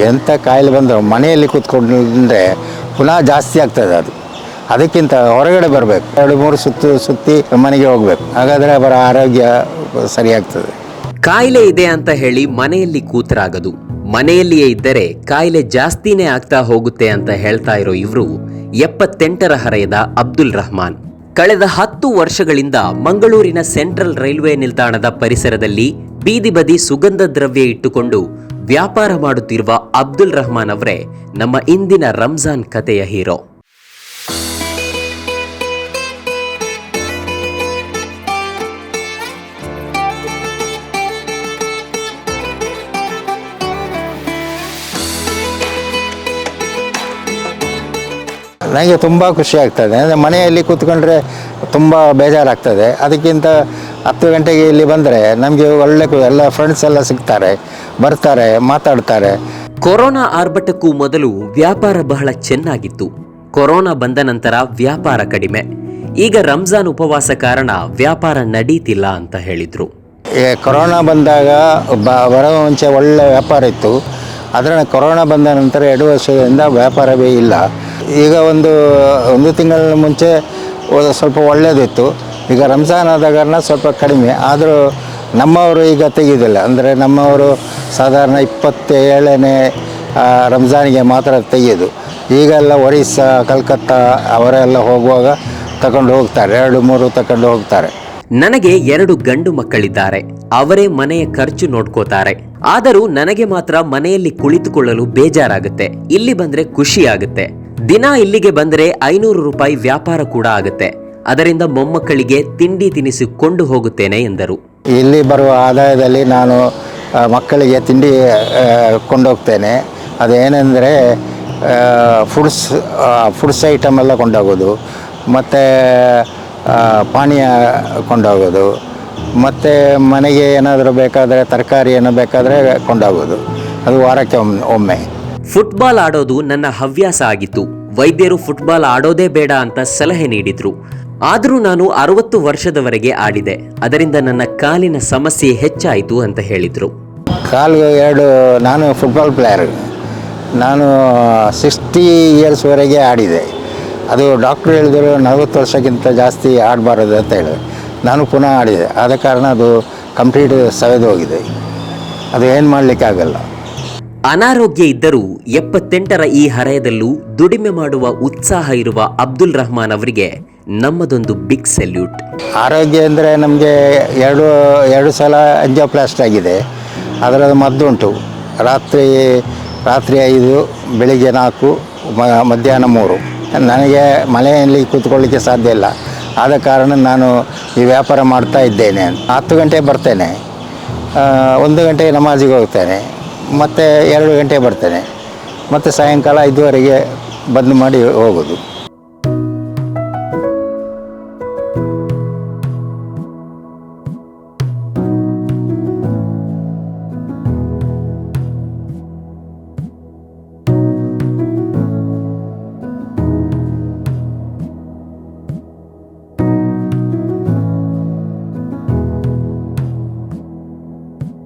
ಎಂಥ ಕಾಯಿಲೆ ಬಂದರೂ ಮನೆಯಲ್ಲಿ ಕೂತ್ಕೊಂಡ್ರೆ ಪುನಃ ಜಾಸ್ತಿ ಆಗ್ತದೆ ಅದು. ಅದಕ್ಕಿಂತ ಹೊರಗಡೆ ಬರಬೇಕು. ಎರಡು, ಮೂರು ಸುತ್ತು, ಸುತ್ತಿ ಮನೆಗೆ ಹೋಗಬೇಕು. ಹಾಗಾದರೆ ಅವರ ಆರೋಗ್ಯ ಸರಿಯಾಗ್ತದೆ. ಕಾಯಿಲೆ ಇದೆ ಅಂತ ಹೇಳಿ ಮನೆಯಲ್ಲಿ ಕೂತರಾಗದು. ಮನೆಯಲ್ಲಿಯೇ ಇದ್ದರೆ ಕಾಯಿಲೆ ಜಾಸ್ತಿನೇ ಆಗ್ತಾ ಹೋಗುತ್ತೆ ಅಂತ ಹೇಳ್ತಾ ಇರೋ ಇವರು ಎಪ್ಪತ್ತೆಂಟರ ಹರೆಯದ ಅಬ್ದುಲ್ ರಹಮಾನ್. ಕಳೆದ ಹತ್ತು ವರ್ಷಗಳಿಂದ ಮಂಗಳೂರಿನ ಸೆಂಟ್ರಲ್ ರೈಲ್ವೆ ನಿಲ್ದಾಣದ ಪರಿಸರದಲ್ಲಿ ಬೀದಿ ಬದಿ ಸುಗಂಧ ದ್ರವ್ಯ ಇಟ್ಟುಕೊಂಡು ವ್ಯಾಪಾರ ಮಾಡುತ್ತಿರುವ ಅಬ್ದುಲ್ ರಹಮಾನ್ ಅವರೇ ನಮ್ಮ ಇಂದಿನ ರಂಜಾನ್ ಕಥೆಯ ಹೀರೋ. ನನಗೆ ತುಂಬ ಖುಷಿ ಆಗ್ತದೆ ಅಂದರೆ ಮನೆಯಲ್ಲಿ ಕೂತ್ಕೊಂಡ್ರೆ ತುಂಬ ಬೇಜಾರಾಗ್ತದೆ. ಅದಕ್ಕಿಂತ ಹತ್ತು ಗಂಟೆಗೆ ಇಲ್ಲಿ ಬಂದರೆ ನಮಗೆ ಒಳ್ಳೆ ಎಲ್ಲ ಫ್ರೆಂಡ್ಸ್ ಎಲ್ಲ ಸಿಗ್ತಾರೆ ಬರ್ತಾರೆ ಮಾತಾಡ್ತಾರೆ. ಕೊರೋನಾ ಆರ್ಭಟಕ್ಕೂ ಮೊದಲು ವ್ಯಾಪಾರ ಬಹಳ ಚೆನ್ನಾಗಿತ್ತು. ಕೊರೋನಾ ಬಂದ ನಂತರ ವ್ಯಾಪಾರ ಕಡಿಮೆ. ಈಗ ರಂಜಾನ್ ಉಪವಾಸ ಕಾರಣ ವ್ಯಾಪಾರ ನಡೀತಿಲ್ಲ ಅಂತ ಹೇಳಿದ್ರು. ಕೊರೋನಾ ಬಂದಾಗ ಬ ಬರೋ ಮುಂಚೆ ಒಳ್ಳೆ ವ್ಯಾಪಾರ ಇತ್ತು. ಅದರ ಕೊರೋನಾ ಬಂದ ನಂತರ ಎರಡು ವರ್ಷದಿಂದ ವ್ಯಾಪಾರವೇ ಇಲ್ಲ. ಈಗ ಒಂದು ಒಂದು ತಿಂಗಳ ಮುಂಚೆ ಸ್ವಲ್ಪ ಒಳ್ಳೆಯದಿತ್ತು ಈಗ ರಂಜಾನ್ ಆದ ಕಾರಣ ಸ್ವಲ್ಪ ಕಡಿಮೆ, ಆದರೂ ನಮ್ಮವರು ಈಗ ತೆಗೆಯೋದಿಲ್ಲ ಅಂದರೆ ನಮ್ಮವರು ಸಾಧಾರಣ ಇಪ್ಪತ್ತೇಳನೇ ರಂಜಾನಿಗೆ ಮಾತ್ರ ತೆಗೆಯೋದು ಈಗೆಲ್ಲ ಒರಿಸ್ಸಾ, ಕಲ್ಕತ್ತಾ ಅವರೆಲ್ಲ ಹೋಗುವಾಗ ತಗೊಂಡು ಹೋಗ್ತಾರೆ, ಎರಡು, ಮೂರು ತಗೊಂಡು ಹೋಗ್ತಾರೆ. ನನಗೆ ಎರಡು ಗಂಡು ಮಕ್ಕಳಿದ್ದಾರೆ. ಅವರೇ ಮನೆಯ ಖರ್ಚು ನೋಡ್ಕೋತಾರೆ. ಆದರೂ ನನಗೆ ಮಾತ್ರ ಮನೆಯಲ್ಲಿ ಕುಳಿತುಕೊಳ್ಳಲು ಬೇಜಾರಾಗುತ್ತೆ. ಇಲ್ಲಿ ಬಂದ್ರೆ ಖುಷಿ ಆಗುತ್ತೆ ದಿನ ಇಲ್ಲಿಗೆ ಬಂದ್ರೆ ಐನೂರು ರೂಪಾಯಿ ವ್ಯಾಪಾರ ಕೂಡ ಆಗುತ್ತೆ. ಅದರಿಂದ ಮೊಮ್ಮಕ್ಕಳಿಗೆ ತಿಂಡಿ ತಿನಿಸು ಕೊಂಡು ಹೋಗುತ್ತೇನೆ ಎಂದರು. ಇಲ್ಲಿ ಬರುವ ಆದಾಯದಲ್ಲಿ ನಾನು ಮಕ್ಕಳಿಗೆ ತಿಂಡಿ ಕೊಂಡೋಗ್ತೇನೆ. ಅದೇನೆಂದರೆ ಫುಡ್ಸ್ ಫುಡ್ಸ್ ಐಟಮ್ ಎಲ್ಲ ಕೊಂಡೋಗೋದು. ಮತ್ತು ಪಾನೀಯ ಕೊಂಡೋಗೋದು. ಮತ್ತು ಮನೆಗೆ ಏನಾದರೂ ಬೇಕಾದರೆ ತರಕಾರಿ ಏನೋ ಬೇಕಾದರೆ ಕೊಂಡೋಗೋದು. ಅದು ವಾರಕ್ಕೆ ಒಮ್ಮೆ ಒಮ್ಮೆ. ಫುಟ್ಬಾಲ್ ಆಡೋದು ನನ್ನ ಹವ್ಯಾಸ ಆಗಿತ್ತು. ವೈದ್ಯರು ಫುಟ್ಬಾಲ್ ಆಡೋದೇ ಬೇಡ ಅಂತ ಸಲಹೆ ನೀಡಿದ್ರು. ಆದರೂ ನಾನು ಅರವತ್ತು ವರ್ಷದವರೆಗೆ ಆಡಿದೆ. ಅದರಿಂದ ನನ್ನ ಕಾಲಿನ ಸಮಸ್ಯೆ ಹೆಚ್ಚಾಯಿತು ಅಂತ ಹೇಳಿದರು. ಕಾಲು ಎರಡು ನಾನು ಫುಟ್ಬಾಲ್ ಪ್ಲೇಯರ್ ನಾನು ಸಿಕ್ಸ್ಟಿ ಇಯರ್ಸ್ವರೆಗೆ ಆಡಿದೆ. ಅದು ಡಾಕ್ಟ್ರು ಹೇಳಿದರು ನಲವತ್ತು ವರ್ಷಕ್ಕಿಂತ ಜಾಸ್ತಿ ಆಡಬಾರದು ಅಂತ ಹೇಳಿದೆ ನಾನು ಪುನಃ ಆಡಿದೆ. ಆದ ಕಾರಣ ಅದು ಕಂಪ್ಲೀಟ್ ಸವೆದು ಹೋಗಿದೆ. ಅದು ಏನು ಮಾಡಲಿಕ್ಕಾಗಲ್ಲ ಅನಾರೋಗ್ಯ ಇದ್ದರೂ ಎಪ್ಪತ್ತೆಂಟರ ಈ ಹರೆಯದಲ್ಲೂ ದುಡಿಮೆ ಮಾಡುವ ಉತ್ಸಾಹ ಇರುವ ಅಬ್ದುಲ್ ರಹಮಾನ್ ಅವರಿಗೆ ನಮ್ಮದೊಂದು ಬಿಗ್ ಸೆಲ್ಯೂಟ್ ಆರೋಗ್ಯ ಅಂದರೆ ನಮಗೆ ಎರಡು ಎರಡು ಸಲ ಅಂಜೋಪ್ಲಾಸ್ಟ್ ಆಗಿದೆ. ಅದರ ಮದ್ದುಂಟು ರಾತ್ರಿ ರಾತ್ರಿ ಐದು, ಬೆಳಿಗ್ಗೆ ನಾಲ್ಕು ಮಧ್ಯಾಹ್ನ ಮೂರು. ನನಗೆ ಮನೆಯಲ್ಲಿ ಕೂತ್ಕೊಳ್ಳಿಕ್ಕೆ ಸಾಧ್ಯ ಇಲ್ಲ. ಆದ ಕಾರಣ ನಾನು ಈ ವ್ಯಾಪಾರ ಮಾಡ್ತಾ ಇದ್ದೇನೆ. ಹತ್ತು ಗಂಟೆಗೆ ಬರ್ತೇನೆ. ಒಂದು ಗಂಟೆಗೆ ನಮಾಜಿಗೆ ಹೋಗ್ತೇನೆ. ಮತ್ತು ಎರಡು ಗಂಟೆ ಬರ್ತೇನೆ. ಮತ್ತು ಸಾಯಂಕಾಲ ಐದುವರೆಗೆ ಬಂದ್ ಮಾಡಿ ಹೋಗೋದು.